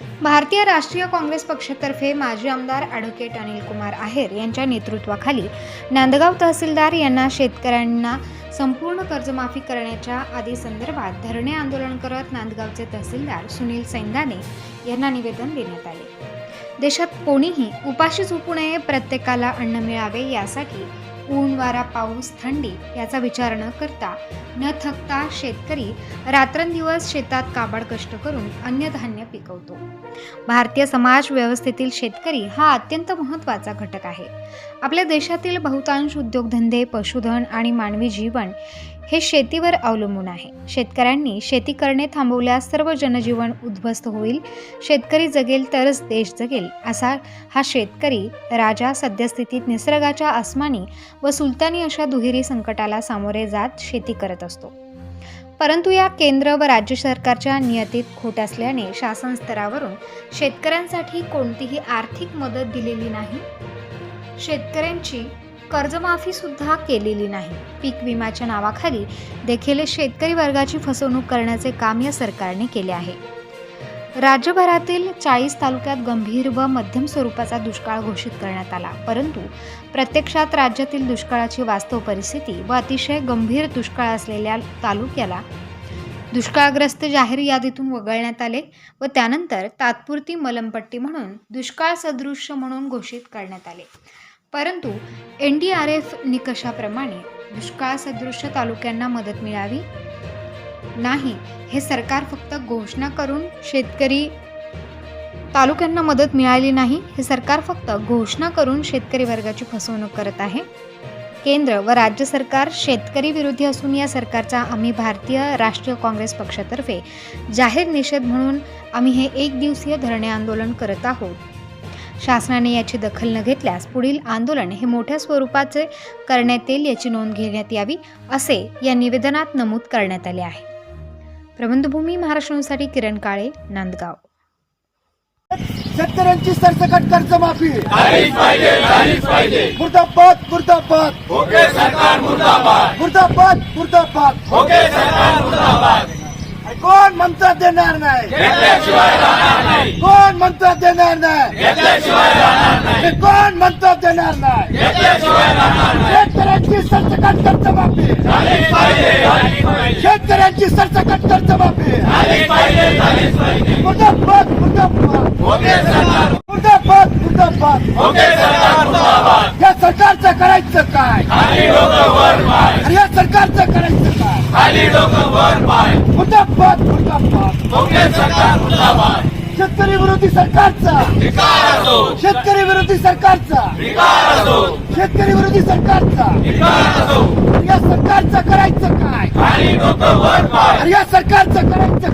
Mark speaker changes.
Speaker 1: भारतीय राष्ट्रीय काँग्रेस पक्षातर्फे माजी आमदार ॲडव्होकेट अनिल कुमार आहेर यांच्या नेतृत्वाखाली नांदगाव तहसीलदार यांना शेतकऱ्यांना संपूर्ण कर्जमाफी करण्याच्या आदीसंदर्भात धरणे आंदोलन करत नांदगावचे तहसीलदार सुनील सैंदाने यांना निवेदन देण्यात आले. देशात कोणीही उपाशी झोपू नये प्रत्येकाला अन्न मिळावे यासाठी ऊन वारा पाऊस थंडी याचा विचार न करता न थकता शेतकरी रात्रंदिवस शेतात काबाड कष्ट करून अन्नधान्य पिकवतो. भारतीय समाज व्यवस्थेतील शेतकरी हा अत्यंत महत्त्वाचा घटक आहे. आपल्या देशातील बहुतांश उद्योगधंदे पशुधन आणि मानवी जीवन हे शेतीवर अवलंबून आहे. शेतकऱ्यांनी शेती करणे थांबवल्यास सर्व जनजीवन उद्ध्वस्त होईल. शेतकरी जगेल तरच देश जगेल असा हा शेतकरी राजा सद्यस्थितीत निसर्गाच्या आसमानी व सुलतानी अशा दुहेरी संकटाला सामोरे जात शेती करत असतो. परंतु या केंद्र व राज्य सरकारच्या नियतीत खोट असल्याने शासन स्तरावरून शेतकऱ्यांसाठी कोणतीही आर्थिक मदत दिलेली नाही. शेतकऱ्यांची कर्जमाफी सुद्धा केलेली नाही. पीक विम्याच्या नावाखाली देखील शेतकरी वर्गाची फसवणूक करण्याचे काम या सरकारने केले आहे. राज्यभरातील चाळीस तालुक्यात गंभीर व मध्यम स्वरूपाचा दुष्काळ घोषित करण्यात आला. परंतु प्रत्यक्षात राज्यातील दुष्काळाची वास्तव परिस्थिती व अतिशय गंभीर दुष्काळ असलेल्या तालुक्याला दुष्काळग्रस्त जाहीर यादीतून वगळण्यात आले व त्यानंतर तात्पुरती मलमपट्टी म्हणून दुष्काळ सदृश्य म्हणून घोषित करण्यात आले. परंतु एन डी आर एफ निकषाप्रमाणे दुष्काळसदृश्य तालुक्यांना मदत मिळावी? नाही हे सरकार फक्त घोषणा करून शेतकरी तालुक्यांना मदत मिळाली नाही हे सरकार फक्त घोषणा करून शेतकरी वर्गाची फसवणूक करत आहे? केंद्र व राज्य सरकार शेतकरी विरोधी असून या सरकारचा आम्ही भारतीय राष्ट्रीय काँग्रेस पक्षातर्फे जाहीर निषेध म्हणून आम्ही हे एक दिवसीय धरणे आंदोलन करत आहोत. शासनाने याची दखल न घेतल्यास पुढील आंदोलन हे मोठ्या स्वरूपाचे करण्यात येईल याची नोंद घेण्यात यावी असे या निवेदनात नमूद करण्यात आले आहे. प्रबंधभूमी महाराष्ट्रासाठी किरण काळे नांदगाव.
Speaker 2: शेतकऱ्यांची सरसकट कर्जमाफी.
Speaker 3: झालीच पाहिजे
Speaker 2: मुर्दाबाद मुर्दाबाद.
Speaker 3: मुर्दाबाद.
Speaker 2: मुर्दाबाद मुर्दाबाद.
Speaker 3: ओके सरकार मुर्दाबाद.
Speaker 2: कोण म्हणता देणार नाही? म्हणता देणार नाही. कोण म्हणता देणार नाही? शेतकऱ्यांची सरसकट
Speaker 3: झालीच पाहिजे
Speaker 2: शेतकऱ्यांची सरसकट
Speaker 3: झालीच पाहिजे
Speaker 2: मुर्दाबाद मुर्दाबाद मुर्दाबाद मुर्दाबाद. या सरकारचं करायचं काय? या सरकारचं करायचं काय? मुर्दाबाद मुर्दाबाद
Speaker 3: सरकार मुर्दाबाद.
Speaker 2: शेतकरी विरोधी सरकारचा. शेतकरी विरोधी सरकारचा. शेतकरी विरोधी सरकारचा. या सरकारचं करायचं काय? या सरकारचं करायचं